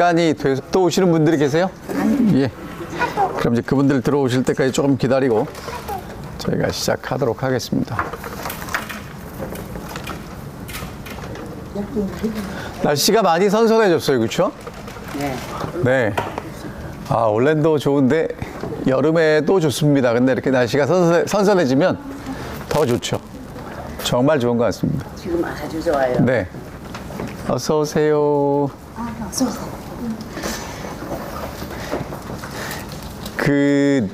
시간이 돼- 또 오시는 분들이 계세요? 예. 그럼 이제 그분들 들어오실 때까지 조금 기다리고 저희가 시작하도록 하겠습니다. 날씨가 많이 선선해졌어요, 그렇죠? 네. 네. 아, 올랜도 좋은데 여름에도 좋습니다. 근데 이렇게 날씨가 선선해, 선선해지면 더 좋죠. 정말 좋은 것 같습니다. 지금 아주 좋아요. 네. 어서 오세요. 그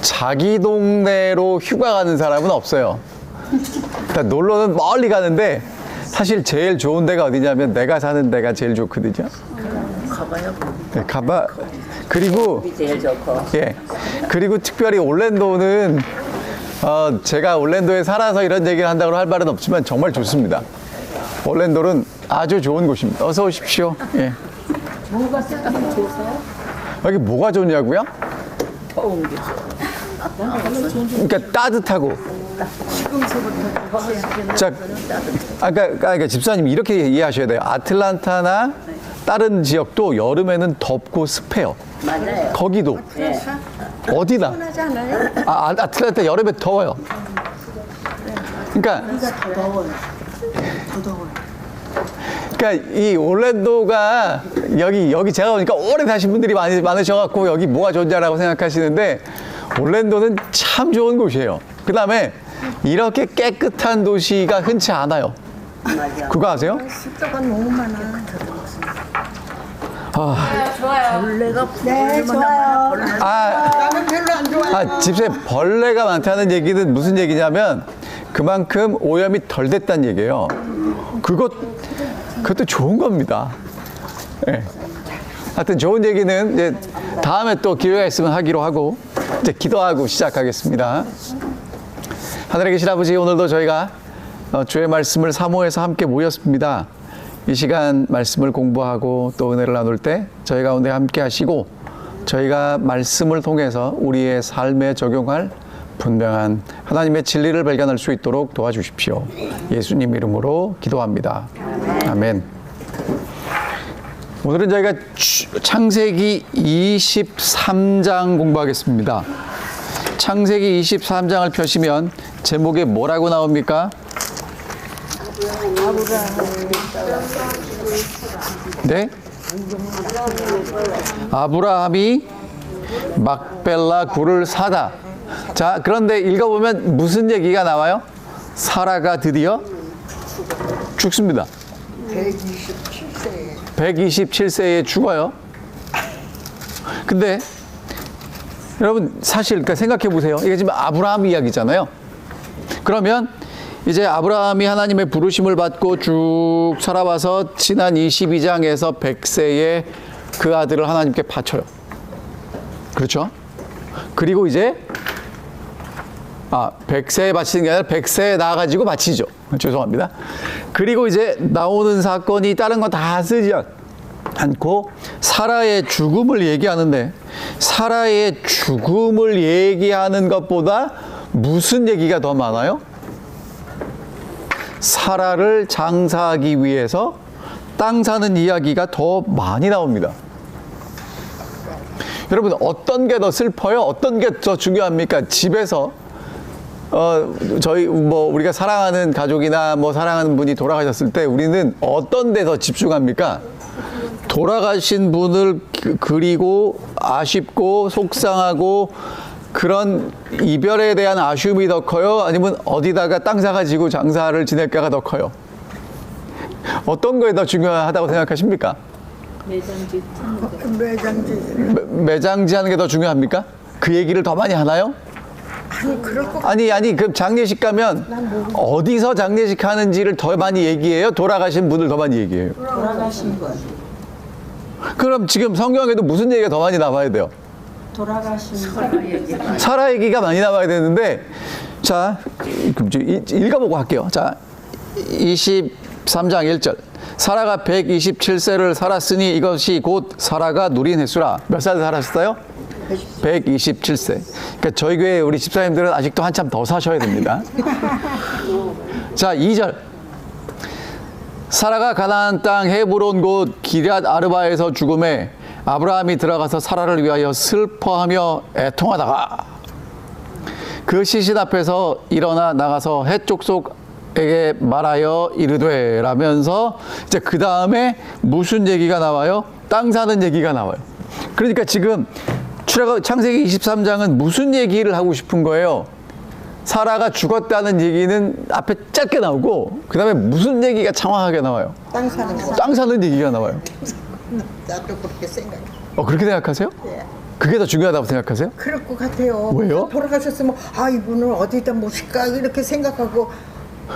자기 동네로 휴가 가는 사람은 없어요. 그러니까 놀러는 멀리 가는데 사실 제일 좋은 데가 어디냐면 내가 사는 데가 제일 좋거든요. 가봐요. 네, 가봐. 그리고 이 제일 좋고. 예. 그리고 특별히 올랜도는 어, 제가 올랜도에 살아서 이런 얘기를 한다고 할 말은 없지만 정말 좋습니다. 올랜도는 아주 좋은 곳입니다. 어서 오십시오. 예. 뭐가 좋으세요? 여기 뭐가 좋냐고요? 더운 게 그러니까 따뜻하고. 자, 아까, 아까 그러니까 집사님 이렇게 이해하셔야 돼요. 아틀란타나 다른 지역도 여름에는 덥고 습해요. 맞아요. 거기도 네. 어디나. 아, 아, 아틀란타 여름에 더워요. 그러니까 그러니까 이 올랜도가 여기 여기 제가 보니까 오래 사신 분들이 많이 많으셔갖고 여기 뭐가 좋냐라고 생각하시는데 올랜도는 참 좋은 곳이에요. 그 다음에 이렇게 깨끗한 도시가 흔치 않아요. 맞아. 그거 아세요? 습도가 너무 많아. 벌레가 네, 좋아요. 아, 나는 별로 안 좋아해. 아 집에 벌레가 많다는 얘기는 무슨 얘기냐면 그만큼 오염이 덜 됐다는 얘기예요. 그것 그것도 좋은 겁니다. 예. 하여튼 좋은 얘기는 이제 다음에 또 기회가 있으면 하기로 하고 이제 기도하고 시작하겠습니다. 하늘에 계신 아버지 오늘도 저희가 어, 주의 말씀을 사모해서 함께 모였습니다. 이 시간 말씀을 공부하고 또 은혜를 나눌 때 저희 가운데 함께 하시고 저희가 말씀을 통해서 우리의 삶에 적용할 분명한 하나님의 진리를 발견할 수 있도록 도와주십시오. 예수님 이름으로 기도합니다. 아멘. 오늘은 저희가 추- 창세기 23장 공부하겠습니다. 창세기 23장을 펴시면 제목에 뭐라고 나옵니까? 네? 아브라함이 막벨라 굴을 사다. 자, 그런데 읽어보면 무슨 얘기가 나와요? 사라가 드디어 죽습니다. 127세. 127세에 죽어요. 근데 여러분 사실 그러니까 생각해 보세요. 이게 지금 아브라함 이야기잖아요. 그러면 이제 아브라함이 하나님의 부르심을 받고 쭉 살아와서 지난 22장에서 100세에 그 아들을 하나님께 바쳐요. 그렇죠? 그리고 이제 아, 100세에 바치는 게 아니라 100세에 나가지고 바치죠. 죄송합니다. 그리고 이제 나오는 사건이 다른 거 다 쓰지 않- 않고 사라의 죽음을 얘기하는데 사라의 죽음을 얘기하는 것보다 무슨 얘기가 더 많아요? 사라를 장사하기 위해서 땅 사는 이야기가 더 많이 나옵니다. 여러분 어떤 게 더 슬퍼요? 어떤 게 더 중요합니까? 집에서 어 저희 뭐 우리가 사랑하는 가족이나 뭐 사랑하는 분이 돌아가셨을 때 우리는 어떤 데 더 집중합니까? 돌아가신 분을 그- 그리고 아쉽고 속상하고 그런 이별에 대한 아쉬움이 더 커요? 아니면 어디다가 땅 사가지고 장사를 지낼까가 더 커요? 어떤 거에 더 중요하다고 생각하십니까? 매장지. 매- 매장지 하는 게 더 중요합니까? 그 얘기를 더 많이 하나요? 아니 그럴 것 아니 아니 그럼 장례식 가면 어디서 장례식 하는지를 더 많이 얘기해요? 돌아가신 분을 더 많이 얘기해요? 돌아가신 분, 그럼 지금 성경에도 무슨 얘기가 더 많이 나와야 돼요? 돌아가신 분, 사라 얘기가 많이 나와야 되는데 자 그럼 읽어보고 할게요. 자 23장 1절 사라가 127세를 살았으니 이것이 곧 사라가 누린 횟수라 몇 살 살았어요? 127세. 그러니까 저희 교회 우리 집사님들은 아직도 한참 더 사셔야 됩니다. 자 2절 사라가 가나안 땅 헤브론 곳 기럇 아르바에서 죽음에 아브라함이 들어가서 사라를 위하여 슬퍼하며 애통하다가 그 시신 앞에서 일어나 나가서 해쪽 속에게 말하여 이르되 라면서 이제 그 다음에 무슨 얘기가 나와요? 땅 사는 얘기가 나와요. 그러니까 지금 출애굽 창세기 23장은 무슨 얘기를 하고 싶은 거예요? 사라가 죽었다는 얘기는 앞에 짧게 나오고 그 다음에 무슨 얘기가 장황하게 나와요? 땅 사는 거. 땅 사는 얘기가 나와요. 나도 그렇게 생각해. 어 그렇게 생각하세요? 예. 그게 더 중요하다고 생각하세요? 그럴 것 같아요. 왜요? 돌아가셨으면 아 이분을 어디다 모실까 이렇게 생각하고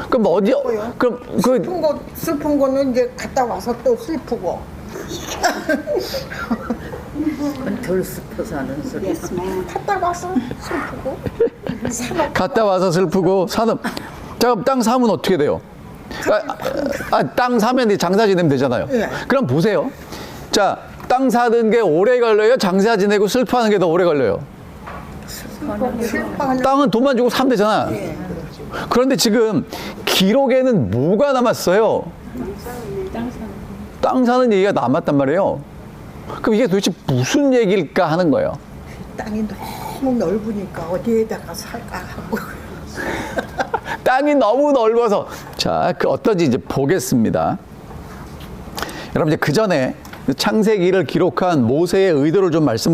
그럼 뭐 어디? 뭐요? 그럼 그 슬픈 거 슬픈 거는 이제 갔다 와서 또 슬프고. 덜 슬퍼서 하는 소리. 갔다 와서 슬프고. 갔다 와서 슬프고 사는. 자 그럼 땅 사면 어떻게 돼요? 아, 아, 땅 사면 장사 지내면 되잖아요. 예. 그럼 보세요. 자, 땅 사는 게 오래 걸려요? 장사 지내고 슬퍼하는 게 더 오래 걸려요? 슬퍼하는 땅은 돈만 주고 사면 되잖아. 그런데 지금 기록에는 뭐가 남았어요? 땅 사는 얘기가 남았단 말이에요. 그럼 이게 도대체 무슨 얘기일까 하는 거예요. 땅이 너무 넓으니까 어디에다가 살까 하고. 땅이 너무 넓어서 자, 그 어떤지 이제 보겠습니다. 여러분 이제 그 전에 창세기를 기록한 모세의 의도를 좀 말씀